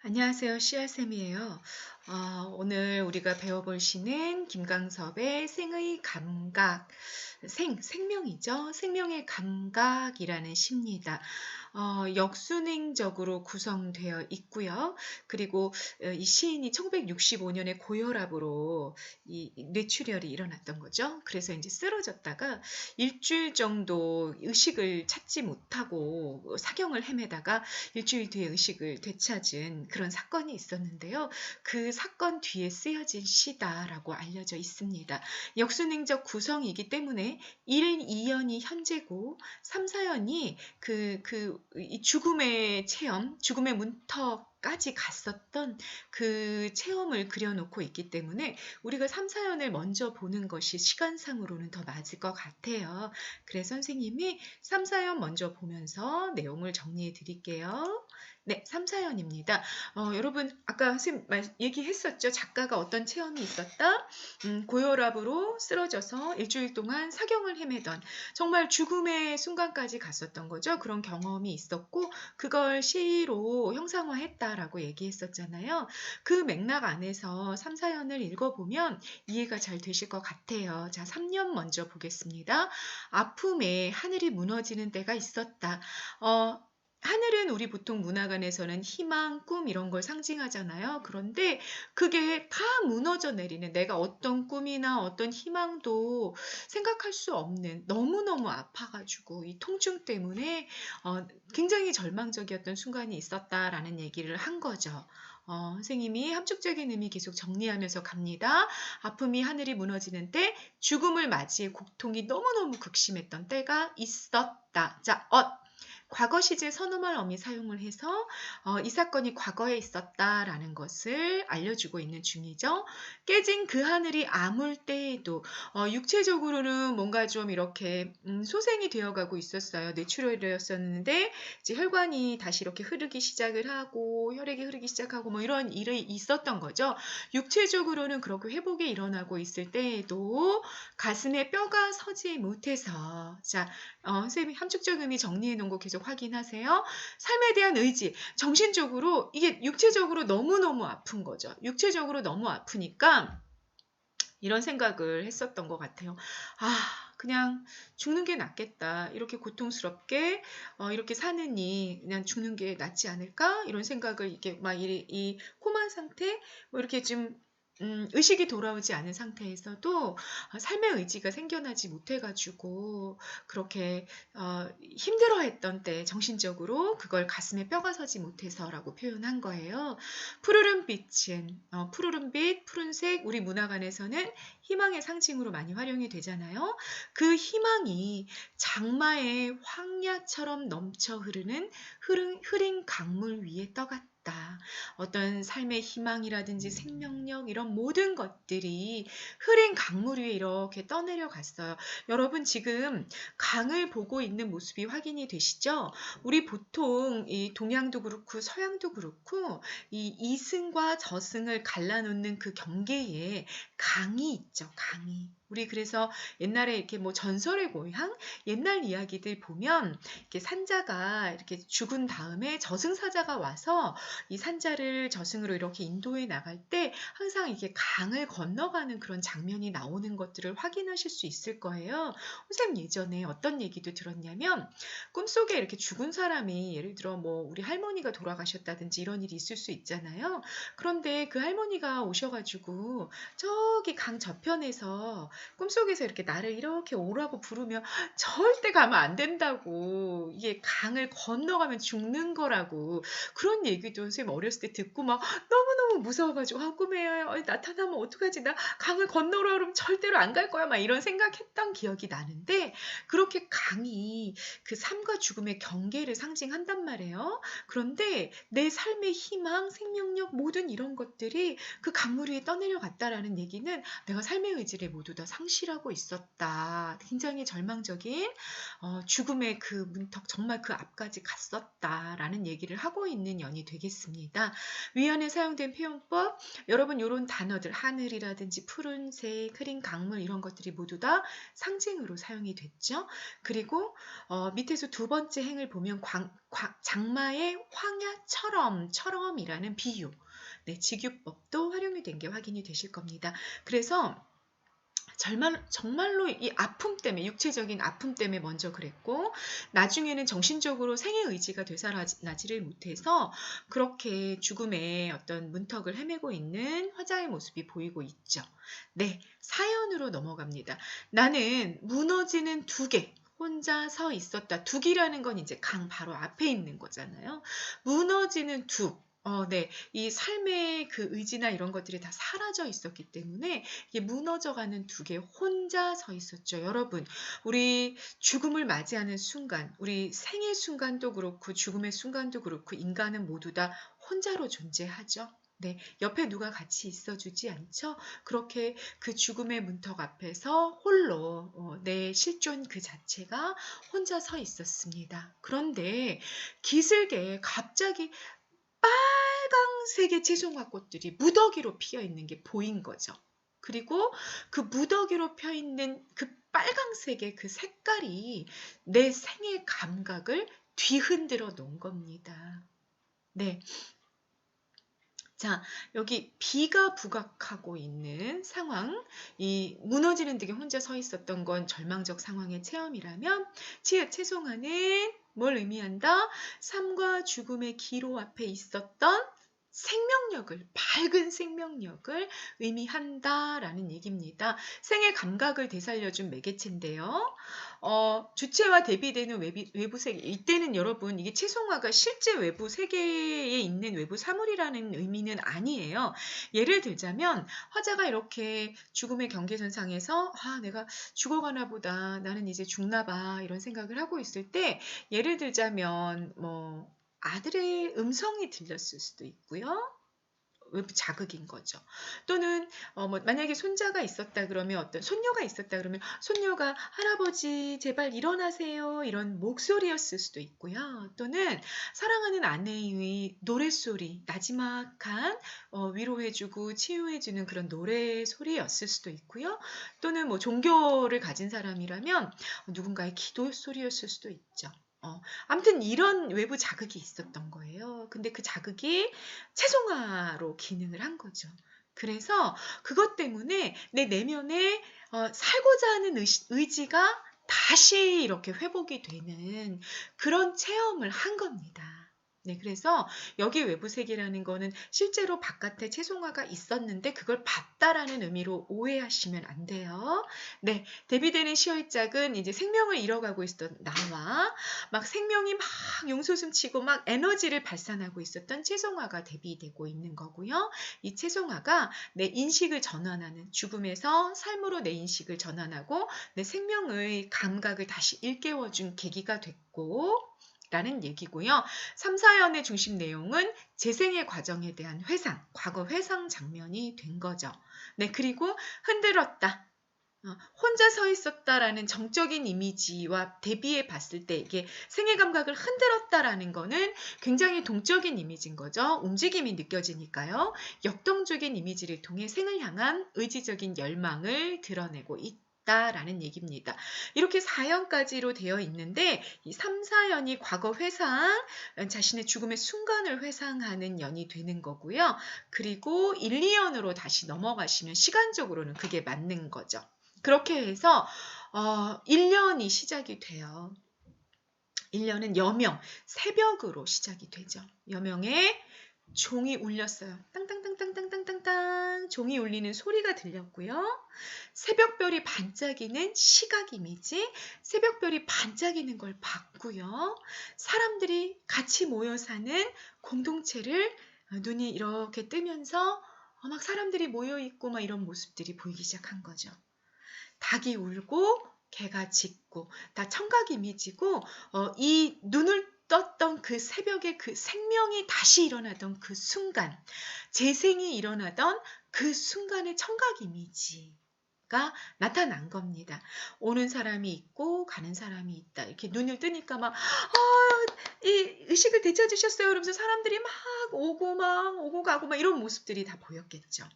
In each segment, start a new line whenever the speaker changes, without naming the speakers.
안녕하세요. 씨알쌤이에요. 어, 오늘 우리가 배워볼 시는 김강섭의 생의 감각, 생, 생명이죠. 생명의 감각이라는 시입니다. 어, 역순행적으로 구성되어 있고요. 그리고 어, 이 시인이 1965년에 고혈압으로 이 뇌출혈이 일어났던 거죠. 그래서 이제 쓰러졌다가 일주일 정도 의식을 찾지 못하고 사경을 헤매다가 일주일 뒤에 의식을 되찾은 그런 사건이 있었는데요. 그 사건 뒤에 쓰여진 시다라고 알려져 있습니다. 역순행적 구성이기 때문에 1, 2연이 현재고 3, 4연이 그, 그, 이 죽음의 체험, 죽음의 문턱까지 갔었던 그 체험을 그려놓고 있기 때문에 우리가 3, 4연을 먼저 보는 것이 시간상으로는 더 맞을 것 같아요. 그래서 선생님이 3, 4연 먼저 보면서 내용을 정리해 드릴게요. 네, 3, 4연입니다. 어, 여러분, 아까 선생님 말, 얘기했었죠. 작가가 어떤 체험이 있었다? 음, 고혈압으로 쓰러져서 일주일 동안 사경을 헤매던 정말 죽음의 순간까지 갔었던 거죠. 그런 경험이 있었고, 그걸 시로 형상화했다라고 얘기했었잖아요. 그 맥락 안에서 3, 4연을 읽어보면 이해가 잘 되실 것 같아요. 자, 3년 먼저 보겠습니다. 아픔에 하늘이 무너지는 때가 있었다. 어, 하늘은 우리 보통 문화관에서는 희망, 꿈 이런 걸 상징하잖아요. 그런데 그게 다 무너져 내리는 내가 어떤 꿈이나 어떤 희망도 생각할 수 없는 너무너무 아파가지고 이 통증 때문에 어, 굉장히 절망적이었던 순간이 있었다라는 얘기를 한 거죠. 어, 선생님이 함축적인 의미 계속 정리하면서 갑니다. 아픔이 하늘이 무너지는 때, 죽음을 맞이해 고통이 너무너무 극심했던 때가 있었다. 자, 엇. 과거 시제 선어말 어미 사용을 해서 어, 이 사건이 과거에 있었다라는 것을 알려주고 있는 중이죠. 깨진 그 하늘이 아물 때에도 어, 육체적으로는 뭔가 좀 이렇게 음, 소생이 되어가고 있었어요. 뇌출혈이었었는데 이제 혈관이 다시 이렇게 흐르기 시작을 하고 혈액이 흐르기 시작하고 뭐 이런 일이 있었던 거죠. 육체적으로는 그렇게 회복이 일어나고 있을 때에도 가슴에 뼈가 서지 못해서 자 어, 선생님이 함축적 의미 정리해 놓은 거 계속 확인하세요. 삶에 대한 의지, 정신적으로 이게 육체적으로 너무너무 아픈 거죠. 육체적으로 너무 아프니까 이런 생각을 했었던 것 같아요. 아, 그냥 죽는 게 낫겠다. 이렇게 고통스럽게 어, 이렇게 사느니 그냥 죽는 게 낫지 않을까? 이런 생각을 이게 막 이, 이 코만 상태 뭐 이렇게 좀 음, 의식이 돌아오지 않은 상태에서도 어, 삶의 의지가 생겨나지 못해가지고 그렇게 어, 힘들어했던 때 정신적으로 그걸 가슴에 뼈가 서지 못해서라고 표현한 거예요. 푸르른 빛은 어, 푸르른 빛, 푸른색 우리 문화관에서는 희망의 상징으로 많이 활용이 되잖아요. 그 희망이 장마의 황야처럼 넘쳐 흐르는 흐른, 흐린 강물 위에 떠갔다. 어떤 삶의 희망이라든지 생명력 이런 모든 것들이 흐린 강물 위에 이렇게 떠내려 갔어요. 여러분 지금 강을 보고 있는 모습이 확인이 되시죠? 우리 보통 이 동양도 그렇고 서양도 그렇고 이 이승과 저승을 갈라놓는 그 경계에 강이 있죠. 강이. 우리 그래서 옛날에 이렇게 뭐 전설의 고향 옛날 이야기들 보면 이렇게 산자가 이렇게 죽은 다음에 저승사자가 와서 이 산자를 저승으로 이렇게 인도해 나갈 때 항상 이게 강을 건너가는 그런 장면이 나오는 것들을 확인하실 수 있을 거예요. 선생님 예전에 어떤 얘기도 들었냐면 꿈속에 이렇게 죽은 사람이 예를 들어 뭐 우리 할머니가 돌아가셨다든지 이런 일이 있을 수 있잖아요. 그런데 그 할머니가 오셔가지고 저기 강 저편에서 꿈속에서 이렇게 나를 이렇게 오라고 부르면 절대 가면 안 된다고. 이게 강을 건너가면 죽는 거라고. 그런 얘기도 선생님 어렸을 때 듣고 막 너무너무 무서워가지고 아 꿈에 나타나면 어떡하지? 나 강을 건너라 그러면 절대로 안 갈 거야? 막 이런 생각했던 기억이 나는데 그렇게 강이 그 삶과 죽음의 경계를 상징한단 말이에요. 그런데 내 삶의 희망 생명력 모든 이런 것들이 그 강물 위에 떠내려 갔다라는 얘기는 내가 삶의 의지를 모두 다 상실하고 있었다. 굉장히 절망적인 어, 죽음의 그 문턱 정말 그 앞까지 갔었다라는 얘기를 하고 있는 연이 되겠습니다. 위안에 사용된 표현법 여러분 이런 단어들 하늘이라든지 푸른색, 흐린 강물 이런 것들이 모두 다 상징으로 사용이 됐죠. 그리고 어, 밑에서 두 번째 행을 보면 광, 광, 장마의 황야처럼 처럼이라는 비유 네, 직유법도 활용이 된 게 확인이 되실 겁니다. 그래서 정말, 정말로 이 아픔 때문에 육체적인 아픔 때문에 먼저 그랬고 나중에는 정신적으로 생의 의지가 되살아나지를 못해서 그렇게 죽음의 어떤 문턱을 헤매고 있는 화자의 모습이 보이고 있죠. 네, 사연으로 넘어갑니다. 나는 무너지는 두 개, 혼자 서 있었다. 둑이라는 건 이제 강 바로 앞에 있는 거잖아요. 무너지는 둑. 어, 네. 이 삶의 그 의지나 이런 것들이 다 사라져 있었기 때문에 이게 무너져가는 두 개 혼자 서 있었죠. 여러분, 우리 죽음을 맞이하는 순간, 우리 생의 순간도 그렇고 죽음의 순간도 그렇고 인간은 모두 다 혼자로 존재하죠. 네, 옆에 누가 같이 있어주지 않죠? 그렇게 그 죽음의 문턱 앞에서 홀로 어, 내 실존 그 자체가 혼자 서 있었습니다. 그런데 기슭에 갑자기 빨강색의 채송화 꽃들이 무더기로 피어 있는 게 보인 거죠. 그리고 그 무더기로 펴 있는 그 빨강색의 그 색깔이 내 생의 감각을 뒤흔들어 놓은 겁니다. 네, 자, 여기 비가 부각하고 있는 상황, 이 무너지는 득에 혼자 서 있었던 건 절망적 상황의 체험이라면, 치읓 채송화는 뭘 의미한다? 삶과 죽음의 기로 앞에 있었던 생명력을, 밝은 생명력을 의미한다라는 얘기입니다. 생의 감각을 되살려준 매개체인데요. 어, 주체와 대비되는 외부 세계. 이때는 여러분, 이게 채송화가 실제 외부 세계에 있는 외부 사물이라는 의미는 아니에요. 예를 들자면, 화자가 이렇게 죽음의 경계선상에서, 아, 내가 죽어가나 보다. 나는 이제 죽나 봐. 이런 생각을 하고 있을 때, 예를 들자면, 뭐, 아들의 음성이 들렸을 수도 있고요. 외부 자극인 거죠. 또는 어, 뭐 만약에 손자가 있었다 그러면 어떤 손녀가 있었다 그러면 손녀가 할아버지 제발 일어나세요 이런 목소리였을 수도 있고요. 또는 사랑하는 아내의 노랫소리 나지막한 어, 위로해주고 치유해주는 그런 노래 소리였을 수도 있고요. 또는 뭐 종교를 가진 사람이라면 누군가의 기도 소리였을 수도 있죠. 어, 아무튼 이런 외부 자극이 있었던 거예요. 근데 그 자극이 채송화로 기능을 한 거죠. 그래서 그것 때문에 내 내면에 어, 살고자 하는 의, 지가 다시 이렇게 회복이 되는 그런 체험을 한 겁니다. 네, 그래서 여기 외부 세계라는 거는 실제로 바깥에 채송화가 있었는데 그걸 봤다라는 의미로 오해하시면 안 돼요. 네, 대비되는 시월짝은 이제 생명을 잃어가고 있었던 나와 막 생명이 막 용솟음 치고 막 에너지를 발산하고 있었던 채송화가 대비되고 있는 거고요. 이 채송화가 내 인식을 전환하는 죽음에서 삶으로 내 인식을 전환하고 내 생명의 감각을 다시 일깨워준 계기가 됐고 라는 얘기고요. 3, 4연의 중심 내용은 재생의 과정에 대한 회상, 과거 회상 장면이 된 거죠. 네, 그리고 흔들었다. 어, 혼자 서 있었다라는 정적인 이미지와 대비해 봤을 때 이게 생애 감각을 흔들었다라는 거는 굉장히 동적인 이미지인 거죠. 움직임이 느껴지니까요. 역동적인 이미지를 통해 생을 향한 의지적인 열망을 드러내고 있다. 있다라는 얘기입니다. 이렇게 4연까지로 되어 있는데 이 3, 4연이 과거 회상, 자신의 죽음의 순간을 회상하는 연이 되는 거고요. 그리고 1, 2연으로 다시 넘어가시면 시간적으로는 그게 맞는 거죠. 그렇게 해서 어, 1년이 시작이 돼요. 1년은 여명, 새벽으로 시작이 되죠. 여명에 종이 울렸어요. 땅땅땅땅땅땅땅 종이 울리는 소리가 들렸고요. 새벽별이 반짝이는 시각 이미지, 새벽별이 반짝이는 걸 봤고요. 사람들이 같이 모여 사는 공동체를 눈이 이렇게 뜨면서 막 사람들이 모여 있고 막 이런 모습들이 보이기 시작한 거죠. 닭이 울고 개가 짖고 다 청각 이미지고 어, 이 눈을 떴던 그 새벽에 그 생명이 다시 일어나던 그 순간, 재생이 일어나던 그 순간의 청각 이미지. 가 나타난 겁니다. 오는 사람이 있고 가는 사람이 있다. 이렇게 눈을 뜨니까 막 아, 이 의식을 되찾으셨어요. 그러면서 사람들이 막 오고 막 오고 가고 막 이런 모습들이 다 보였겠죠.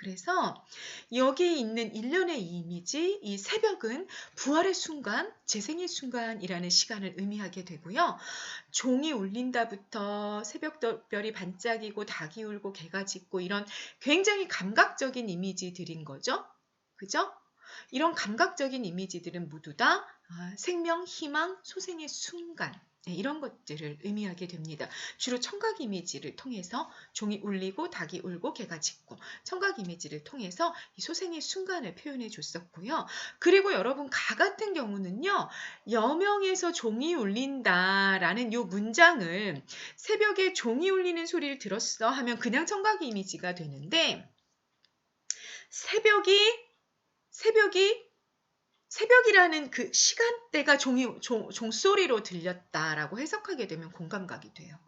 그래서 여기에 있는 일련의 이 이미지, 이 새벽은 부활의 순간, 재생의 순간이라는 시간을 의미하게 되고요. 종이 울린다부터 새벽별이 반짝이고 닭이 울고 개가 짖고 이런 굉장히 감각적인 이미지들인 거죠. 그죠? 이런 감각적인 이미지들은 모두 다 아, 생명, 희망, 소생의 순간 네, 이런 것들을 의미하게 됩니다. 주로 청각 이미지를 통해서 종이 울리고 닭이 울고 개가 짖고 청각 이미지를 통해서 이 소생의 순간을 표현해 줬었고요. 그리고 여러분 가 같은 경우는요. 여명에서 종이 울린다라는 이 문장을 새벽에 종이 울리는 소리를 들었어 하면 그냥 청각 이미지가 되는데 새벽이 새벽이 새벽이라는 그 시간대가 종이, 종, 종소리로 들렸다라고 해석하게 되면 공감각이 돼요.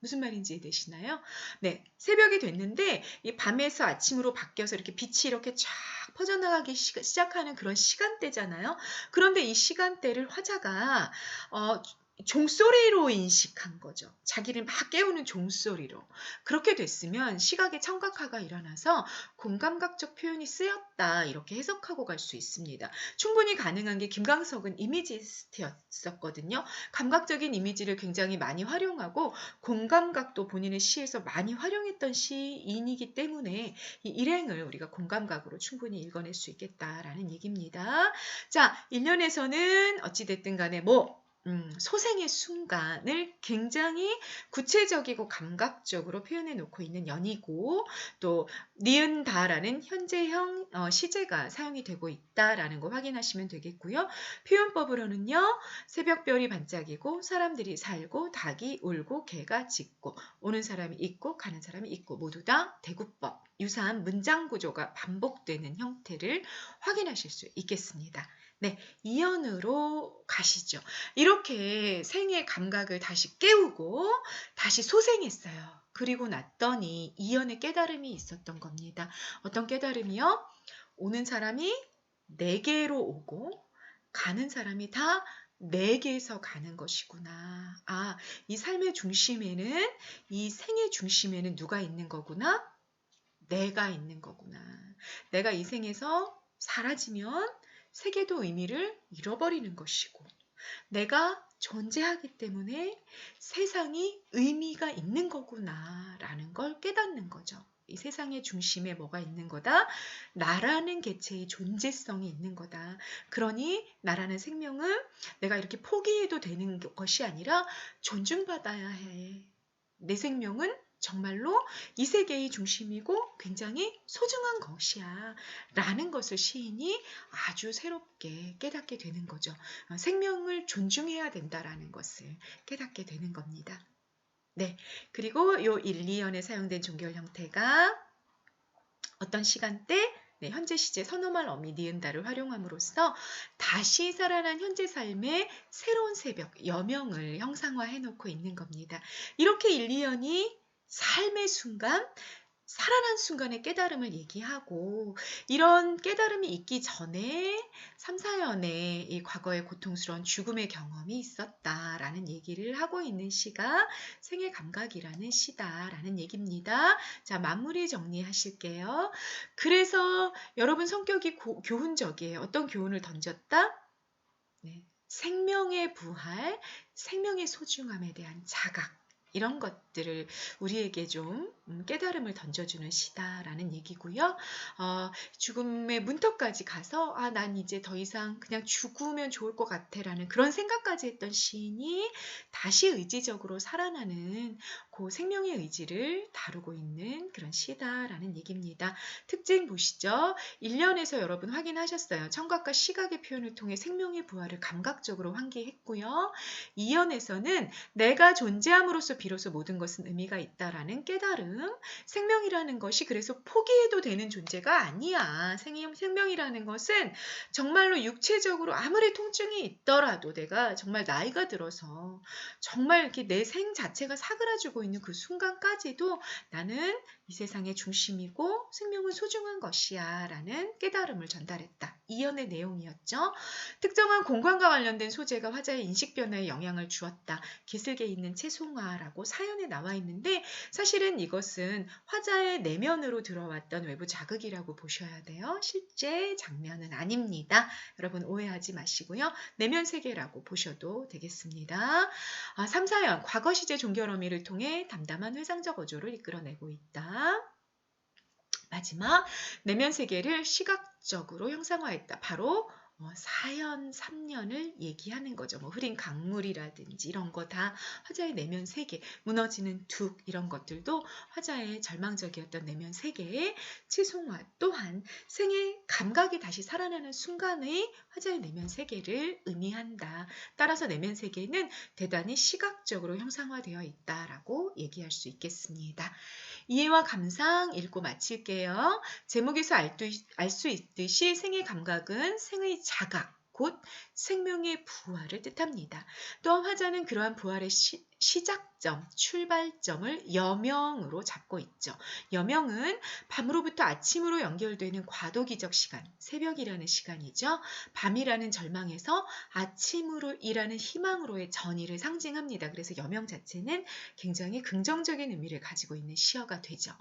무슨 말인지 되시나요? 네, 새벽이 됐는데 이 밤에서 아침으로 바뀌어서 이렇게 빛이 이렇게 쫙 퍼져나가기 시, 작하는 그런 시간대잖아요. 그런데 이 시간대를 화자가 어, 종소리로 인식한 거죠. 자기를 막 깨우는 종소리로. 그렇게 됐으면 시각의 청각화가 일어나서 공감각적 표현이 쓰였다. 이렇게 해석하고 갈 수 있습니다. 충분히 가능한 게 김광석은 이미지스트였었거든요. 감각적인 이미지를 굉장히 많이 활용하고 공감각도 본인의 시에서 많이 활용했던 시인이기 때문에 이 일행을 우리가 공감각으로 충분히 읽어낼 수 있겠다라는 얘기입니다. 자, 1년에서는 어찌됐든 간에 뭐 음, 소생의 순간을 굉장히 구체적이고 감각적으로 표현해 놓고 있는 연이고 또 니은다라는 현재형 어, 시제가 사용이 되고 있다라는 거 확인하시면 되겠고요. 표현법으로는요. 새벽별이 반짝이고 사람들이 살고 닭이 울고 개가 짖고 오는 사람이 있고 가는 사람이 있고 모두 다 대구법 유사한 문장 구조가 반복되는 형태를 확인하실 수 있겠습니다. 네, 이연으로 가시죠. 이렇게 생의 감각을 다시 깨우고 다시 소생했어요. 그리고 났더니 이연의 깨달음이 있었던 겁니다. 어떤 깨달음이요? 오는 사람이 네 개로 오고 가는 사람이 다 네개에서 가는 것이구나. 아, 이 삶의 중심에는 이 생의 중심에는 누가 있는 거구나? 내가 있는 거구나. 내가 이 생에서 사라지면 세계도 의미를 잃어버리는 것이고 내가 존재하기 때문에 세상이 의미가 있는 거구나 라는 걸 깨닫는 거죠. 이 세상의 중심에 뭐가 있는 거다? 나라는 개체의 존재성이 있는 거다. 그러니 나라는 생명은 내가 이렇게 포기해도 되는 것이 아니라 존중받아야 해. 내 생명은 정말로 이 세계의 중심이고 굉장히 소중한 것이야. 라는 것을 시인이 아주 새롭게 깨닫게 되는 거죠. 어, 생명을 존중해야 된다라는 것을 깨닫게 되는 겁니다. 네. 그리고 요 1, 2연에 사용된 종결 형태가 어떤 시간대 네, 현재 시제 선호말 어미 니은다를 활용함으로써 다시 살아난 현재 삶의 새로운 새벽, 여명을 형상화해 놓고 있는 겁니다. 이렇게 1, 2연이 삶의 순간, 살아난 순간의 깨달음을 얘기하고 이런 깨달음이 있기 전에 3, 4년의 이 과거의 고통스러운 죽음의 경험이 있었다라는 얘기를 하고 있는 시가 생의 감각이라는 시다라는 얘기입니다. 자, 마무리 정리하실게요. 그래서 여러분 성격이 고, 교훈적이에요. 어떤 교훈을 던졌다? 네. 생명의 부활, 생명의 소중함에 대한 자각. 이런 것 들을 우리에게 좀 음, 깨달음을 던져주는 시다라는 얘기고요. 어, 죽음의 문턱까지 가서 아, 난 이제 더 이상 그냥 죽으면 좋을 것 같아라는 그런 생각까지 했던 시인이 다시 의지적으로 살아나는 그 생명의 의지를 다루고 있는 그런 시다라는 얘기입니다. 특징 보시죠. 1년에서 여러분 확인하셨어요. 청각과 시각의 표현을 통해 생명의 부활을 감각적으로 환기했고요. 2년에서는 내가 존재함으로써 비로소 모든 것은 의미가 있다라는 깨달음. 생명이라는 것이 그래서 포기해도 되는 존재가 아니야. 생- 생명이라는 것은 정말로 육체적으로 아무리 통증이 있더라도 내가 정말 나이가 들어서 정말 이렇게 내 생 자체가 사그라지고 있는 그 순간까지도 나는 이 세상의 중심이고 생명은 소중한 것이야 라는 깨달음을 전달했다. 이연의 내용이었죠. 특정한 공간과 관련된 소재가 화자의 인식 변화에 영향을 주었다. 기슭에 있는 채송화라고 사연에 나와 있는데 사실은 이것은 화자의 내면으로 들어왔던 외부 자극이라고 보셔야 돼요. 실제 장면은 아닙니다. 여러분 오해하지 마시고요. 내면 세계라고 보셔도 되겠습니다. 아, 3, 4연 과거 시제 종결 어미를 통해 담담한 회상적 어조를 이끌어내고 있다. 마지막 내면 세계를 시각적으로 형상화했다. 바로 어, 4연, 3년을 얘기하는 거죠. 뭐 흐린 강물이라든지 이런 거 다 화자의 내면 세계, 무너지는 둑 이런 것들도 화자의 절망적이었던 내면 세계의 채송화 또한 생의 감각이 다시 살아나는 순간의 화자의 내면 세계를 의미한다. 따라서 내면 세계는 대단히 시각적으로 형상화되어 있다라고 얘기할 수 있겠습니다. 이해와 감상 읽고 마칠게요. 제목에서 알 수 있듯이 생의 감각은 생의 자각, 곧 생명의 부활을 뜻합니다. 또한 화자는 그러한 부활의 시, 시작점, 출발점을 여명으로 잡고 있죠. 여명은 밤으로부터 아침으로 연결되는 과도기적 시간, 새벽이라는 시간이죠. 밤이라는 절망에서 아침으로 일하는 희망으로의 전의를 상징합니다. 그래서 여명 자체는 굉장히 긍정적인 의미를 가지고 있는 시어가 되죠.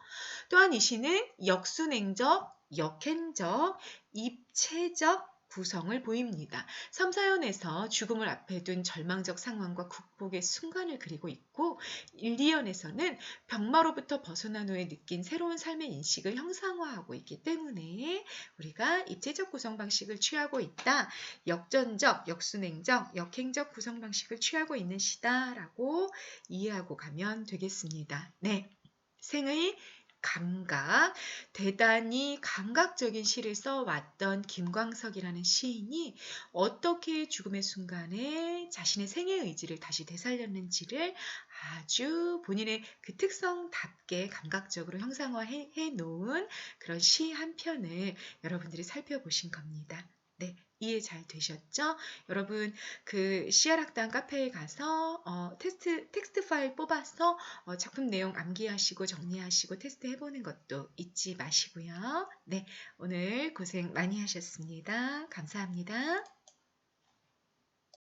또한 이 시는 역순행적, 역행적, 입체적, 구성을 보입니다. 3, 4연에서 죽음을 앞에 둔 절망적 상황과 국복의 순간을 그리고 있고 1, 2연에서는 병마로부터 벗어난 후에 느낀 새로운 삶의 인식을 형상화하고 있기 때문에 우리가 입체적 구성 방식을 취하고 있다. 역전적, 역순행적, 역행적 구성 방식을 취하고 있는 시다라고 이해하고 가면 되겠습니다. 네. 생의 감각, 대단히 감각적인 시를 써왔던 김광석이라는 시인이 어떻게 죽음의 순간에 자신의 생의 의지를 다시 되살렸는지를 아주 본인의 그 특성답게 감각적으로 형상화해 놓은 그런 시 한 편을 여러분들이 살펴보신 겁니다. 네, 이해 잘 되셨죠? 여러분 그 씨알학당 카페에 가서 어, 테스트 텍스트 파일 뽑아서 어, 작품 내용 암기하시고 정리하시고 테스트 해보는 것도 잊지 마시고요. 네, 오늘 고생 많이 하셨습니다. 감사합니다.